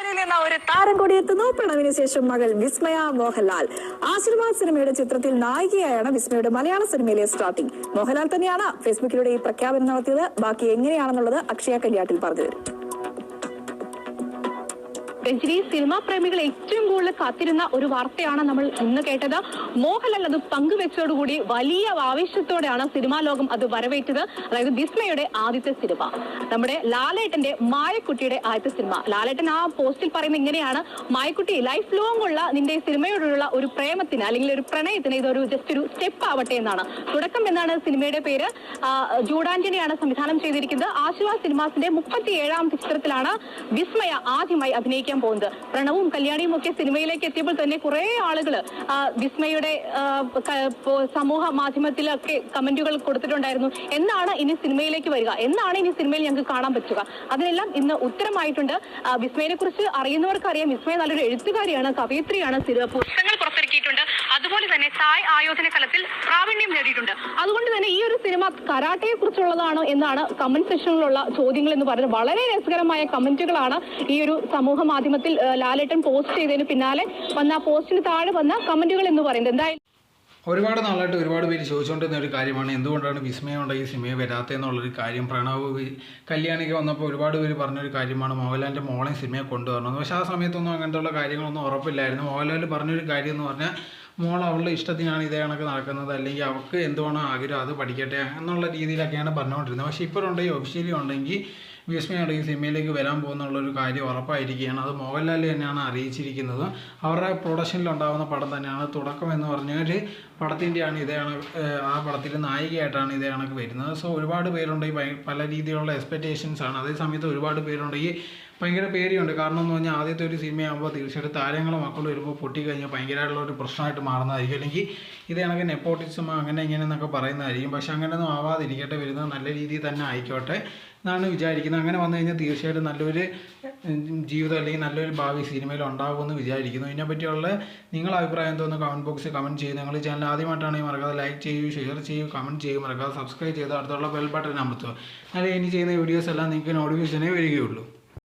നിന്ന് ഒരു താരം കൂടി എത്തുന്നു. പ്രണവിന് ശേഷം മകൾ വിസ്മയ മോഹൻലാൽ. ആശീർവാദ് സിനിമയുടെ ചിത്രത്തിൽ നായികയായാണ് വിസ്മയുടെ മലയാള സിനിമയിലെ സ്റ്റാർട്ടിംഗ് മോഹൻലാൽ തന്നെയാണ് ഫേസ്ബുക്കിലൂടെ ഈ പ്രഖ്യാപനം നടത്തിയത്. ബാക്കി എങ്ങനെയാണെന്നുള്ളത് അക്ഷയ കല്യാട്ടിൽ പറഞ്ഞു തരും. രഞ്ജിനി സിനിമാ പ്രേമികൾ ഏറ്റവും കൂടുതൽ കാത്തിരുന്ന ഒരു വാർത്തയാണ് നമ്മൾ ഇന്ന് കേട്ടത്. മോഹൻലാൽ അത് പങ്കുവെച്ചതോടുകൂടി വലിയ ആവേശത്തോടെയാണ് സിനിമാ ലോകം അത് വരവേറ്റത്. അതായത് വിസ്മയുടെ ആദ്യത്തെ സിനിമ. നമ്മുടെ ലാലേട്ടന്റെ മായക്കുട്ടിയുടെ ആദ്യത്തെ സിനിമ. ലാലേട്ടൻ ആ പോസ്റ്റിൽ പറയുന്നത് ഇങ്ങനെയാണ്. മായക്കുട്ടി ലൈഫ് ലോങ് ഉള്ള നിന്റെ സിനിമയോടുള്ള ഒരു പ്രേമത്തിന് അല്ലെങ്കിൽ ഒരു പ്രണയത്തിന് ഇതൊരു ജസ്റ്റ് ഒരു സ്റ്റെപ്പ് ആവട്ടെ എന്നാണ്. തുടക്കം എന്നാണ് സിനിമയുടെ പേര്. ജൂഡാന്റണിയാണ് സംവിധാനം ചെയ്തിരിക്കുന്നത്. ആശുവാ സിനിമാസിന്റെ മുപ്പത്തിയേഴാം ചിത്രത്തിലാണ് വിസ്മയ ആദ്യമായി അഭിനയിക്കാൻ പോകുന്നത്. പ്രണവും കല്യാണിയും ഒക്കെ സിനിമയിലേക്ക് എത്തിയപ്പോൾ തന്നെ കുറെ ആളുകൾ വിസ്മയുടെ സമൂഹ മാധ്യമത്തിലൊക്കെ കമന്റുകൾ കൊടുത്തിട്ടുണ്ടായിരുന്നു. എന്നാണ് ഇനി സിനിമയിലേക്ക് വരിക? എന്നാണ് ഇനി സിനിമയിൽ ഞങ്ങൾക്ക് കാണാൻ പറ്റുക? അതിനെല്ലാം ഇന്ന് ഉത്തരമായിട്ടുണ്ട്. വിസ്മയെ കുറിച്ച് അറിയുന്നവർക്കറിയാം. വിസ്മയ നല്ലൊരു എഴുത്തുകാരിയാണ് കവയിത്രിയാണ് പുസ്തകങ്ങൾ പുറത്തിറക്കിയിട്ടുണ്ട്. അതുപോലെ തന്നെ സായ് ആയോധന കലത്തിൽ പ്രാവീണ്യം നേടിയിട്ടുണ്ട്. അതുകൊണ്ട് തന്നെ ഈ ഒരു സിനിമ കരാട്ടയെ കുറിച്ചുള്ളതാണോ എന്നാണ് കമന്റ് സെക്ഷനിലുള്ള ചോദ്യങ്ങൾ എന്ന് പറയുന്നത്. വളരെ രസകരമായ കമന്റുകളാണ് ഈ ഒരു സമൂഹ മാധ്യമത്തിൽ ലാലേട്ടൻ പോസ്റ്റ് ചെയ്തതിന് പിന്നാലെ വന്ന പോസ്റ്റിന് താഴെ വന്ന കമന്റുകൾ എന്ന് പറയുന്നത്. എന്തായാലും ഒരുപാട് നാളായിട്ട് ഒരുപാട് പേര് ചോദിച്ചുകൊണ്ടിരുന്ന ഒരു കാര്യമാണ്. എന്തുകൊണ്ടാണ് വിസ്മയം ഈ സിനിമയെ വരാത്തതെന്നുള്ളൊരു കാര്യം പ്രണവ് കല്യാണിക്ക് വന്നപ്പോൾ ഒരുപാട് പേര് പറഞ്ഞൊരു കാര്യമാണ്. മോഹൻലാലിന്റെ മോളെ സിനിമയെ കൊണ്ടുവരണം പക്ഷേ ആ സമയത്തൊന്നും അങ്ങനത്തെ കാര്യങ്ങളൊന്നും ഉറപ്പില്ലായിരുന്നു. മോഹൻലാൽ പറഞ്ഞൊരു കാര്യം എന്ന് പറഞ്ഞാൽ മോൾ അവളുടെ ഇഷ്ടത്തിനാണ് ഇതേ കണക്ക് നടക്കുന്നത്. അല്ലെങ്കിൽ അവൾക്ക് എന്തുവാണോ ആഗ്രഹം അത് പഠിക്കട്ടെ എന്നുള്ള രീതിയിലൊക്കെയാണ് പറഞ്ഞുകൊണ്ടിരുന്നത്. പക്ഷേ ഇപ്പോഴുണ്ടെങ്കിൽ ഒഫീഷ്യലി ഉണ്ടെങ്കിൽ വിസ്മയുടെ ഈ സിനിമയിലേക്ക് വരാൻ പോകുന്നുള്ളൊരു കാര്യം ഉറപ്പായിരിക്കുകയാണ്. അത് മോഹൻലാൽ തന്നെയാണ് അറിയിച്ചിരിക്കുന്നത്. അവരുടെ പ്രൊഡക്ഷനിൽ ഉണ്ടാകുന്ന പടം തന്നെയാണ്. തുടക്കം എന്ന് പറഞ്ഞ ഒരു പടത്തിന്റെയാണ് ഇതേ കണക്ക് ആ പടത്തിൽ നായികയായിട്ടാണ് ഇതേ കണക്ക് വരുന്നത്. സോ ഒരുപാട് പേരുണ്ടെങ്കിൽ പല രീതിയിലുള്ള എക്സ്പെക്റ്റേഷൻസാണ് അതേസമയത്ത് അതേ സമയത്ത് ഒരുപാട് പേരുണ്ടെങ്കിൽ ഭയങ്കര പേടിയുണ്ട്. കാരണം എന്ന് പറഞ്ഞാൽ ആദ്യത്തെ ഒരു സിനിമയാകുമ്പോൾ തീർച്ചയായിട്ടും താരങ്ങളും മക്കളും വരുമ്പോൾ പൊട്ടിക്കഴിഞ്ഞാൽ ഭയങ്കരമായിട്ടുള്ള ഒരു പ്രശ്നമായിട്ട് മാറുന്നതായിരിക്കും. അല്ലെങ്കിൽ ഇത് കണക്ക് നെപ്പോട്ടിസം അങ്ങനെ ഇങ്ങനെ എന്നൊക്കെ പറയുന്നതായിരിക്കും. പക്ഷെ അങ്ങനെയൊന്നും ആവാതിരിക്കട്ടെ വരുന്നത് നല്ല രീതിയിൽ തന്നെ ആയിക്കോട്ടെ എന്നാണ് വിചാരിക്കുന്നത്. അങ്ങനെ വന്നു കഴിഞ്ഞാൽ തീർച്ചയായിട്ടും നല്ലൊരു ജീവിതം അല്ലെങ്കിൽ നല്ലൊരു ഭാവി സിനിമയിൽ ഉണ്ടാകുമെന്ന് വിചാരിക്കുന്നു. ഇതിനെപ്പറ്റിയുള്ള നിങ്ങളുടെ അഭിപ്രായം തോന്നുന്നു കമന്റ് ബോക്സിൽ കമന്റ് ചെയ്ത് നിങ്ങൾ ചാനൽ ആദ്യമായിട്ടാണെങ്കിൽ മറക്കാതെ ലൈക്ക് ചെയ്യൂ ഷെയർ ചെയ്യൂ കമന്റ് ചെയ്യൂ മറക്കാതെ സബ്സ്ക്രൈബ് ചെയ്ത് അടുത്തുള്ള ബെൽ ബട്ടൺ അമർത്തുക. അല്ലെങ്കിൽ ഇനി ചെയ്യുന്ന വീഡിയോസ് എല്ലാം നിങ്ങൾക്ക് നോട്ടിഫിക്കേഷനേ വരികയുള്ളൂ.